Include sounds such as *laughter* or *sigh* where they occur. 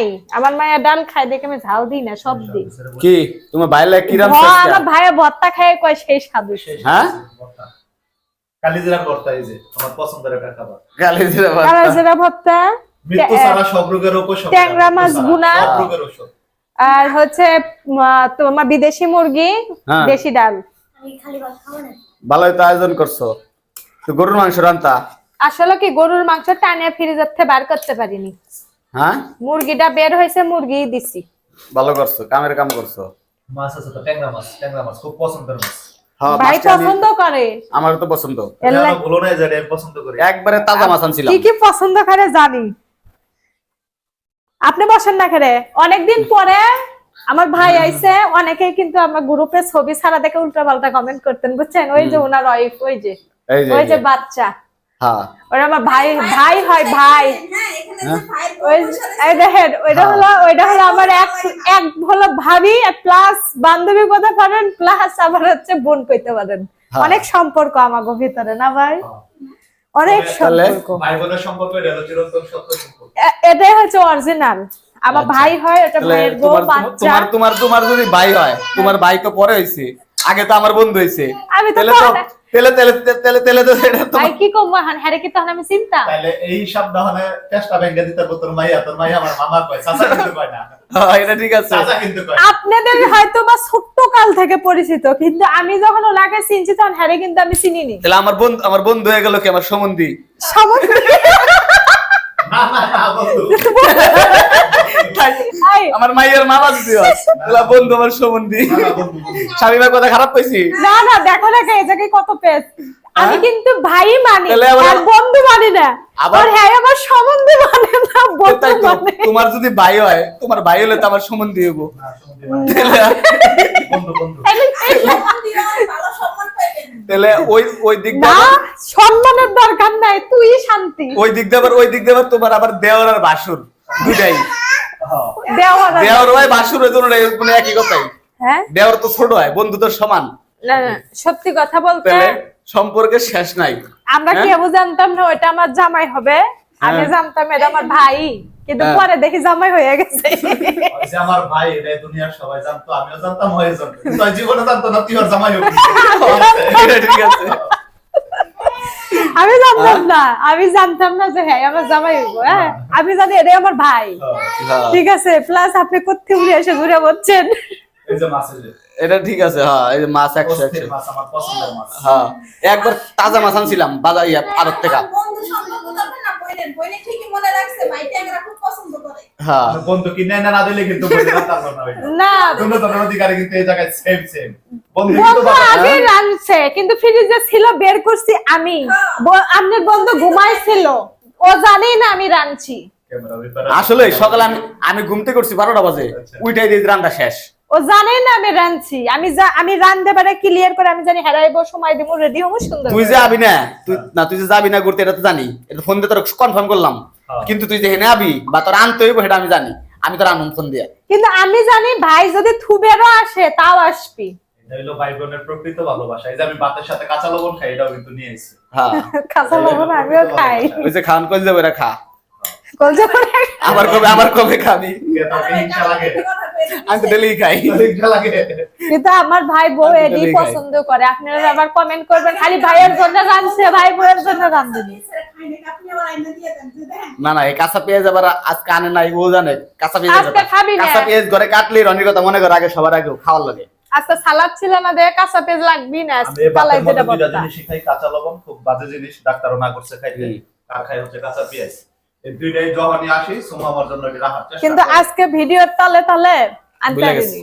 নাই। আমার মায়া ডাল খায় দেখে আমি ঝাল দিই না সব দিই। কি? তোমার ভাইলে কি রাম ভ- আমার ভাইয়ের ভর্তা খায় কয় সেই স্বাদু হ্যাঁ? কালিজিরা ভর্তা এই যে আমার পছন্দের একটা খাবার। গালি দিলে কালা জিরা ভর্তা মৃত্যু ছাড়া সব রোগের উপশম ট্যাংরা মাছ ঔষধ আর হচ্ছে তোমার বিদেশি মুরগি হ্যাঁ। দেশি ডাল। ভালোই তো আয়োজন করছ? তো গরুর মাংস রান্তা? আসলে কি গরুর মাংস টানিয়ে ফ্রিজের থেকে বার করতে পারিনি। হ্যাঁ? মুরগিটা বের হয়েছে মুরগি দিছি। ভালো করছ কামের কাম করছ? মাছ আছে তো ট্যাংরা মাছ ট্যাংরা মাছ খুব পছন্দের মাছ। হ্যাঁ ভাই পছন্দ করে? আমার তো পছন্দ। এর লাই- আমি ভুলো নাই যে আমি পছন্দ করি। একবারে তাজা মাছ আনছিলাম। কি কি পছন্দ করে জানি। আপনি বসেন না খেরে অনেকদিন পরে আমার ভাই আইছে অনেকে কিন্তু আমার গ্রুপে ছবি ছাড়া দেখে উল্টা পাল্টা কমেন্ট করতেন বুঝছেন? ওই যে ওনার ওয়াইফ ওই যে ওই যে যে। বাচ্চা। হ্যাঁ। ওরা আমার ভাই ভাই হয় ভাই। হ্যাঁ এখানে যে ভাইয়ের ওই বউ বসে আছে, এই দেখেন ওইটা হলো ওইটা হলো আমার এক এক হলো ভাবি প্লাস বান্ধবী কথা পারেন প্লাস আবার হচ্ছে বোন কইতে পারেন। হ্যাঁ। অনেক সম্পর্ক আমাগো ভিতরে না ভাই? অনেক সম্পর্ক। ভাই বোনের সম্পর্ক এটা হলো চিরন্তন সত্য সম্পর্ক। এ- এটাই হচ্ছে অরিজিনাল আমার আচ্ছা। ভাই হয় ভাইয়ের বউ বাচ্চা। তোমার তোমার তোমার যদি ভাই হয় তোমার ভাই তো পরে হইছে আগে তো আমার বন্ধু হইছে। আমি তো তেলে তেলে তেলে তেলে তো এটা তো কি কম হান হ্যারে কি তখন আমি চিন্তা? তাইলে এই সাবধানে চেষ্টা ভেঙে দিতে পারব তোর মাইয়া তোর মাইয়া আমার মামা কয় চাচা কিন্তু কয় না। হ্যাঁ, এটা ঠিক আছে। চাচা কিন্তু কয়। আপনাদের হয়তো বা ছোট্ট কাল থেকে পরিচিত কিন্তু আমি যখন ওনাকে চিনছি তখন হ্যারে কিন্তু আমি চিনিনি। তাহলে আমার বন্ধু আমার বন্ধু হয়ে গেল কি? আমার সম্বন্ধী সমস্ত না না না বন্ধু। এই, *laughs* আমার মাইয়ের মা বাজতি তাহলে বন্ধু আমার সম্বন্ধী। না, না, বন্ধু, বন্ধু। স্বামীর কথা খারাপ পাইছি না না দেখো না এই জায়গায় কত পেজ আমি হ্যাঁ? কিন্তু ভাই মানি আর বন্ধু মানি না। আবার- হ্যাঁ আমার সম্বন্ধে মানে না বন্ধু মানে। তোমার যদি ভাই হয় তোমার ভাই হলে তো আমার সম্বন্ধী হব। তাহলে ওই ওই দিক না সম্মানের দরকার নাই তুই শান্তি। ওই দিক দিয়ে আবার ওই দিক দিয়ে আবার তোমার আবার দেওয়ার আর বাসুর দুটাই। হ্যাঁ। দেওয়ার দেওয়ার হয় বাসুর ওই মানে একই কথাই। হ্যাঁ? দেওয়ার তো ছোট হয় বন্ধু তো সমান। না না সত্যি কথা বলতে তাহলে সম্পর্কের শেষ নাই। আমরা হ্যাঁ? কেউ জানতাম না ওটা আমার জামাই হবে? আমি হ্যাঁ। জানতাম এটা আমার ভাই কিন্তু হ্যাঁ। পরে দেখি জামাই হয়ে গেছে। আমার ভাই এটা দুনিয়ার সবাই জানতো আমিও জানতাম হয়ে জানতো। জীবনে জানতো না তুই ওর জামাই হবি। এটা *laughs* ঠিক আছে। আমি না আমি জানতাম না যে হ্যাঁ আমার জামাই হইব হ্যাঁ? আমি জানি এটাই আমার ভাই। হ্যাঁ, ঠিক আছে প্লাস আপনি উড়ে এসে ঘুরে বলছেন? এই যে মাছ এই যে। এটা ঠিক আছে হ্যাঁ এই মাছ একশো একশো। মাছ আমার পছন্দের মাছ। হ্যাঁ একবার তাজা মাছ আনছিলাম বাজার ইয়া আড়ত থেকে। আমার বন্ধু সম্পর্ক করবেন না বইনের? বইনের ঠিকই মনে রাখছে ভাই ট্যাংরা খুব পছন্দ করে। হ্যাঁ। বন্ধু কিনে না দিলে কিন্তু না অধিকারে কিন্তু এই জায়গায় সেম সেম বন্ধু কিন্তু আগে কিন্তু ফ্রিজে ছিল বের করছি আমি। আপনার বন্ধু ঘুমাইছিল। ও জানেই না আমি রানছি আসলে সকালে আমি আমি ঘুমতে করছি বারোটা বাজে। আচ্ছা। উইটাই দিয়ে রান্না শেষ। ও জানেই না আমি রানছি আমি আমি রানতে পারে ক্লিয়ার করে আমি জানি হেরাইবো সময় দিব রেডি হব সুন্দর তুই করে। যে আবি না তুই না তুই যে যাবি না ঘুরতে এটা তো জানি। এটা ফোন দিয়ে তোর কনফার্ম করলাম। হ্যাঁ। কিন্তু তুই যে হেনে আবি বা তোর আনতে হইব সেটা আমি জানি। আমি তোর আনন্দ ফোন দিয়ে। কিন্তু আমি জানি ভাই যদি থুবেরও আসে তাও আসবি। হলো ভাই বোনের প্রকৃত ভালোবাসা। এই যে আমি ভাতের সাথে কাঁচা লবণ খাই এটাও কিন্তু নিয়ে এসেছি হ্যাঁ। কাঁচা লবণ আমিও খাই। ওই যে খাওয়ান করে যাবে খা। কলজা করে আবার কবে আবার কবে খাবি? হিংসা লাগে? আমি ডেলি খাই। হিংসা লাগে? কিন্তু আমার ভাই বউ এডি পছন্দ করে। আপনারা আবার কমেন্ট করবেন খালি ভাইয়ের জন্য রানছে ভাই বউয়ের জন্য না। না এই কাঁচা পেঁয়াজ আবার আজকে আনে নাই ও জানে। কাঁচা পেঁয়াজ আজকে খাবি না। কাঁচা পেঁয়াজ ঘরে কাটলে রনির কথা মনে করে আগে সবার আগে খাওয়ার লাগে। আজকে সালাদ ছিল না দেখে কাঁচা পেঁয়াজ লাগবি না পালাই যেটা খাই কাঁচা লবণ খুব বাজে জিনিস ডাক্তারও না করছে খাইতে। আর খাই হচ্ছে কাঁচা পেঁয়াজ। এই দুইটাই যখনই আসি সোমা আমার জন্য রাখার চেষ্টা কিন্তু আজকে ভিডিওর তালে তালে আনতে পারিনি